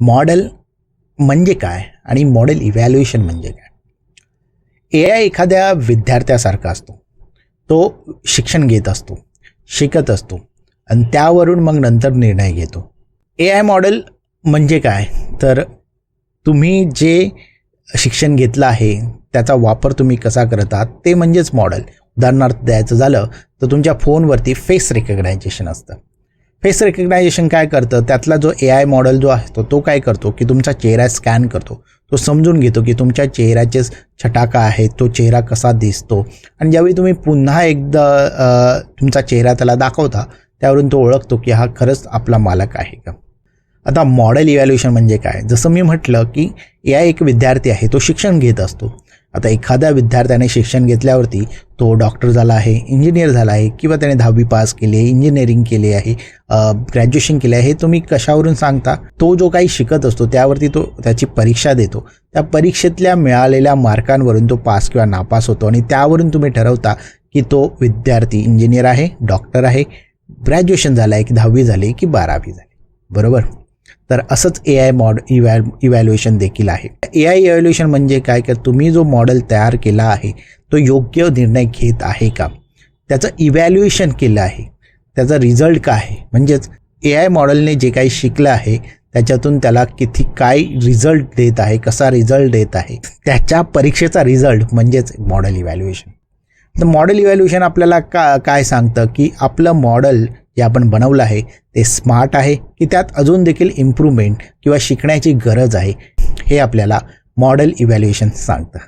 Model म्हणजे काय आणि मॉडेल इव्हॅल्युएशन म्हणजे काय? ए आय एखाद्या विद्यार्थ्यासारखा असतो. तो शिक्षण घेत असतो शिकत असतो आणि त्यावरून मग नंतर निर्णय घेतो. ए आय मॉडेल म्हणजे काय? तर तुम्ही जे शिक्षण घेतलं आहे त्याचा वापर तुम्ही कसा करत आहात ते म्हणजेच मॉडेल. उदाहरणार्थ द्यायचं झालं तर तुमच्या फोनवरती फेस रेकग्नायझेशन असतं. फेस रेकग्नायझेशन काय करतं? त्यातला जो ए आय मॉडेल जो असतो तो काय करतो? की तुमचा चेहरा स्कॅन करतो. तो समजून घेतो की तुमच्या चेहऱ्याचे छटाका आहे तो चेहरा कसा दिसतो? आणि ज्यावेळी तुम्ही पुन्हा एकदा तुमचा चेहरा त्याला दाखवता त्यावरून तो ओळखतो की हा खरंच आपला मालक आहे का? आता मॉडेल इव्हॅल्युएशन म्हणजे काय? जसं मी म्हटलं की ए आय एक विद्यार्थी आहे तो शिक्षण घेत असतो. आता एखाद्या विद्यार्थ्याने शिक्षण घेतल्यावरती तो डॉक्टर झाला आहे इंजिनियर झाला आहे किंवा त्याने दहावी पास केली आहे इंजिनिअरिंग केली आहे ग्रॅज्युएशन केले आहे हे तुम्ही कशावरून सांगता? तो जो काही शिकत असतो त्यावरती तो त्याची परीक्षा देतो. त्या परीक्षेतल्या मिळालेल्या मार्कांवरून तो पास किंवा नापास होतो आणि त्यावरून तुम्ही ठरवता की तो विद्यार्थी इंजिनियर आहे डॉक्टर आहे ग्रॅज्युएशन झालं आहे की दहावी झाली की बारावी झाली. बरोबर? तर असंच A I mod eva evaluation देखील आहे. ए आय इव्हॅल्युएशन म्हणजे काय? की तुम्ही जो मॉडेल तयार केला आहे तो योग्य निर्णय घेत आहे का? त्याचं इव्हॅल्युएशन केलं आहे. त्याचा रिझल्ट काय आहे? म्हणजेच ए आय मॉडेलने जे काही शिकलं आहे त्याच्यातून त्याला किती काय रिझल्ट देत आहे कसा रिझल्ट देत आहे त्याच्या परीक्षेचा रिझल्ट म्हणजेच मॉडेल इव्हॅल्युएशन तर मॉडेल इव्हॅल्युएशन आपल्याला का काय सांगतं? की आपलं मॉडेल जे आपण बनवलं आहे ते स्मार्ट आहे की त्यात अजून देखील इम्प्रूव्हमेंट किंवा शिकण्याची गरज आहे हे आपल्याला मॉडेल इव्हॅल्युएशन सांगतं.